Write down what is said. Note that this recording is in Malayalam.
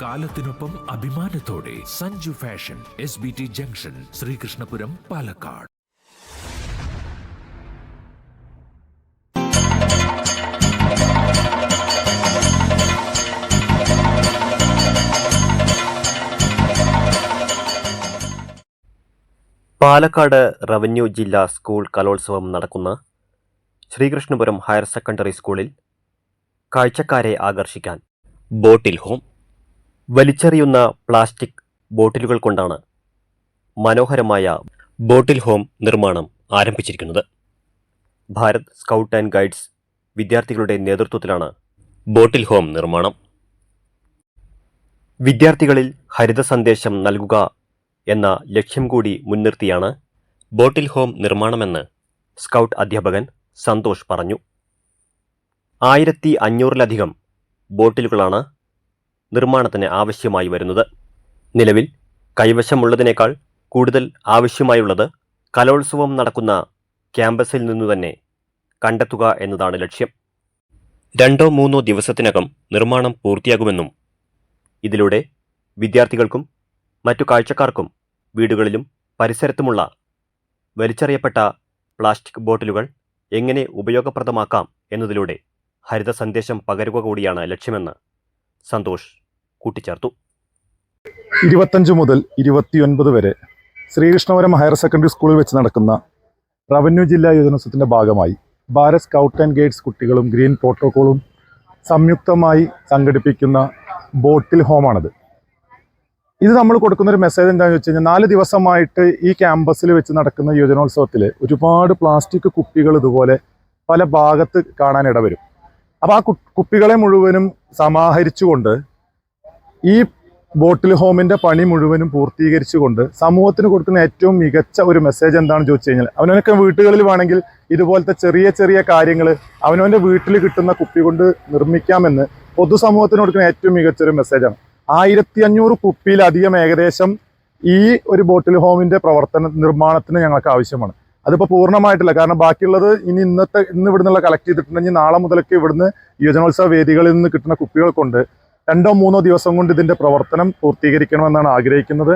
കാലത്തിനൊപ്പം അഭിമാനത്തോടെ Sanju fashion S B T junction Sreekrishnapuram Palakkad. Palakkad revenue ജില്ലാ സ്കൂൾ കലോത്സവം നടക്കുന്ന ശ്രീകൃഷ്ണപുരം ഹയർ സെക്കൻഡറി സ്കൂളിൽ കാഴ്ചക്കാരെ ആകർഷിക്കാൻ ബോട്ടിൽ ഹോം വലിച്ചെറിയുന്ന പ്ലാസ്റ്റിക് ബോട്ടിലുകൾ കൊണ്ടാണ് മനോഹരമായ ബോട്ടിൽ ഹോം നിർമ്മാണം ആരംഭിച്ചിരിക്കുന്നത്. ഭാരത് സ്കൗട്ട് ആൻഡ് ഗൈഡ്സ് വിദ്യാർത്ഥികളുടെ നേതൃത്വത്തിലാണ് ബോട്ടിൽ ഹോം നിർമ്മാണം. വിദ്യാർത്ഥികളിൽ ഹരിത സന്ദേശം നൽകുക എന്ന ലക്ഷ്യം കൂടി മുൻനിർത്തിയാണ് ബോട്ടിൽ ഹോം നിർമ്മാണമെന്ന് സ്കൗട്ട് അധ്യാപകൻ സന്തോഷ് പറഞ്ഞു. ആയിരത്തി അഞ്ഞൂറിലധികം ബോട്ടിലുകളാണ് നിർമ്മാണത്തിന് ആവശ്യമായി വരുന്നത്. നിലവിൽ കൈവശമുള്ളതിനേക്കാൾ കൂടുതൽ ആവശ്യമായുള്ളത് കലോത്സവം നടക്കുന്ന ക്യാമ്പസിൽ നിന്നു തന്നെ കണ്ടെത്തുക എന്നതാണ് ലക്ഷ്യം. രണ്ടോ മൂന്നോ ദിവസത്തിനകം നിർമ്മാണം പൂർത്തിയാകുമെന്നും ഇതിലൂടെ വിദ്യാർത്ഥികൾക്കും മറ്റു കാഴ്ചക്കാർക്കും വീടുകളിലും പരിസരത്തുമുള്ള വലിച്ചെറിയപ്പെട്ട പ്ലാസ്റ്റിക് ബോട്ടിലുകൾ എങ്ങനെ ഉപയോഗപ്രദമാക്കാം എന്നതിലൂടെ ഹരിത സന്ദേശം പകരുക കൂടിയാണ് ലക്ഷ്യമെന്ന് സന്തോഷ് കൂട്ടിച്ചേർത്തു. ഇരുപത്തഞ്ച് മുതൽ ഇരുപത്തിയൊൻപത് വരെ ശ്രീകൃഷ്ണപുരം ഹയർ സെക്കൻഡറി സ്കൂളിൽ വെച്ച് നടക്കുന്ന റവന്യൂ ജില്ലാ യുവജനോത്സവത്തിന്റെ ഭാഗമായി ഭാരത് സ്കൗട്ട് ആൻഡ് ഗൈഡ്സ് കുട്ടികളും ഗ്രീൻ പ്രോട്ടോക്കോളും സംയുക്തമായി സംഘടിപ്പിക്കുന്ന ബോട്ടിൽ ഹോമാണിത്. ഇത് നമ്മൾ കൊടുക്കുന്ന ഒരു മെസ്സേജ് എന്താണെന്ന് വെച്ച് കഴിഞ്ഞാൽ നാല് ദിവസമായിട്ട് ഈ ക്യാമ്പസിൽ വെച്ച് നടക്കുന്ന യുവജനോത്സവത്തിൽ ഒരുപാട് പ്ലാസ്റ്റിക് കുപ്പികൾ ഇതുപോലെ പല ഭാഗത്ത് കാണാൻ ഇടവരും. അപ്പോൾ ആ കുപ്പികളെ മുഴുവനും സമാഹരിച്ചുകൊണ്ട് ഈ ബോട്ടിൽ ഹോമിന്റെ പണി മുഴുവനും പൂർത്തീകരിച്ചുകൊണ്ട് സമൂഹത്തിന് കൊടുക്കുന്ന ഏറ്റവും മികച്ച ഒരു മെസ്സേജ് എന്താണെന്ന് ചോദിച്ചു കഴിഞ്ഞാൽ അവനവനൊക്കെ വീട്ടുകളിൽ വേണമെങ്കിൽ ഇതുപോലത്തെ ചെറിയ ചെറിയ കാര്യങ്ങൾ അവനവന്റെ വീട്ടിൽ കിട്ടുന്ന കുപ്പി കൊണ്ട് നിർമ്മിക്കാമെന്ന് പൊതുസമൂഹത്തിന് കൊടുക്കുന്ന ഏറ്റവും മികച്ചൊരു മെസ്സേജാണ് ആയിരത്തി അഞ്ഞൂറ് കുപ്പിയിലധികം ഏകദേശം ഈ ഒരു ബോട്ടിൽ ഹോമിന്റെ പ്രവർത്തന നിർമ്മാണത്തിന് ഞങ്ങൾക്ക് ആവശ്യമാണ്. അതിപ്പോൾ പൂർണമായിട്ടില്ല. കാരണം ബാക്കിയുള്ളത് ഇനി ഇന്നത്തെ ഇന്ന് ഇവിടുന്നുള്ള കളക്ട് ചെയ്തിട്ടുണ്ടെങ്കിൽ നാളെ മുതലൊക്കെ ഇവിടുന്ന് യുവജനോത്സവ വേദികളിൽ നിന്ന് കിട്ടുന്ന കുപ്പികൾ കൊണ്ട് രണ്ടോ മൂന്നോ ദിവസം കൊണ്ട് ഇതിന്റെ പ്രവർത്തനം പൂർത്തീകരിക്കണമെന്നാണ് ആഗ്രഹിക്കുന്നത്.